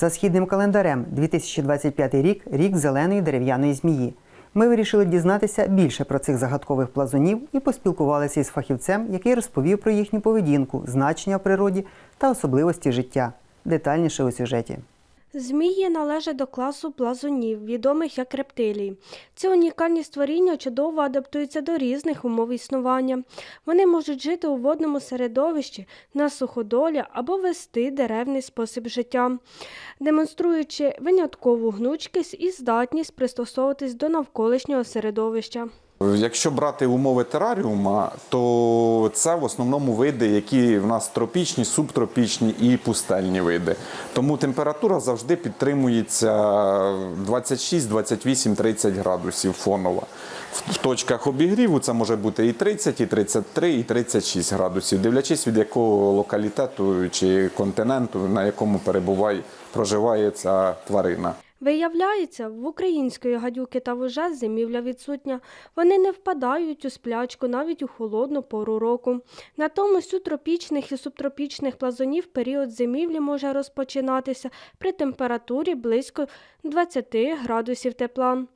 За східним календарем 2025 рік рік зеленої дерев'яної змії. Ми вирішили дізнатися більше про цих загадкових плазунів і поспілкувалися із фахівцем, який розповів про їхню поведінку, значення в природі та особливості життя. Детальніше у сюжеті. Змії належать до класу плазунів, відомих як рептилії. Ці унікальні створіння чудово адаптуються до різних умов існування. Вони можуть жити у водному середовищі, на суходолі або вести деревний спосіб життя, демонструючи виняткову гнучкість і здатність пристосовуватись до навколишнього середовища. Якщо брати умови тераріума, то це в основному види, які в нас тропічні, субтропічні і пустельні види. Тому температура завжди підтримується 26, 28, 30 градусів фонова. В точках обігріву це може бути і 30, і 33, і 36 градусів, дивлячись від якого локалітету чи континенту, на якому перебуває, проживає ця тварина. Виявляється, в української гадюки та вужа зимівля відсутня. Вони не впадають у сплячку навіть у холодну пору року. Натомість у тропічних і субтропічних плазунів період зимівлі може розпочинатися при температурі близько 20 градусів тепла.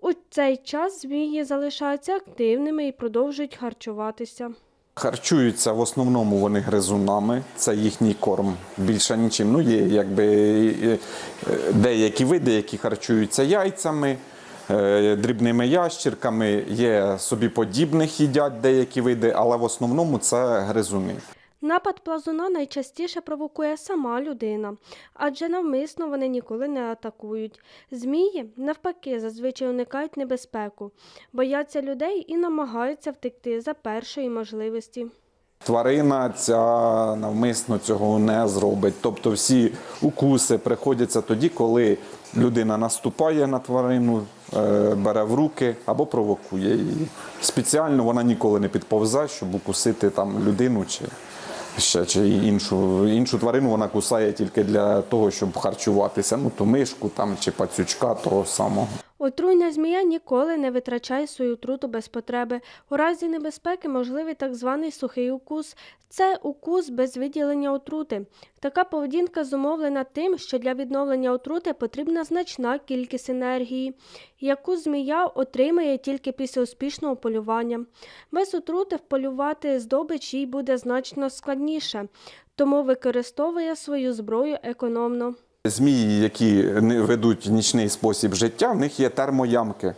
У цей час змії залишаються активними і продовжують харчуватися. Харчуються в основному вони гризунами, це їхній корм більше нічим. Ну, є якби е, е, деякі види, які харчуються яйцями, е, дрібними ящірками, є собі подібних їдять деякі види, але в основному це гризуни. Напад плазуна найчастіше провокує сама людина, адже навмисно вони ніколи не атакують. Змії, навпаки, зазвичай уникають небезпеку, бояться людей і намагаються втекти за першої можливості. Тварина ця навмисно цього не зробить. Тобто всі укуси приходяться тоді, коли людина наступає на тварину, е, бере в руки або провокує її. Спеціально вона ніколи не підповзе, щоб укусити там людину чи ще чи іншу, іншу тварину вона кусає тільки для того, щоб харчуватися. Ну то мишку там чи пацючка того самого. Отруйна змія ніколи не витрачає свою отруту без потреби. У разі небезпеки можливий так званий сухий укус. Це укус без виділення отрути. Така поведінка зумовлена тим, що для відновлення отрути потрібна значна кількість енергії, яку змія отримає тільки після успішного полювання. Без отрути вполювати здобич їй буде значно складніше, тому використовує свою зброю економно. Змії, які не ведуть нічний спосіб життя, в них є термоямки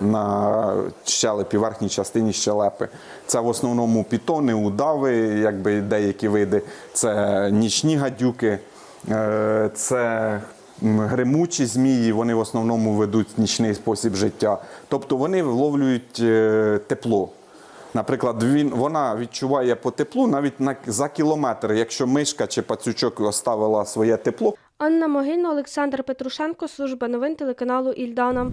на щелепі, верхній частині щелепи. Це в основному пітони, удави, якби деякі види, це нічні гадюки, е, це гримучі змії, вони в основному ведуть нічний спосіб життя. Тобто вони вловлюють е, тепло. Наприклад, він, вона відчуває по теплу навіть на, за кілометр, якщо мишка чи пацючок оставила своє тепло, Анна Могильна, Олександр Петрушенко, служба новин телеканалу Ільдана.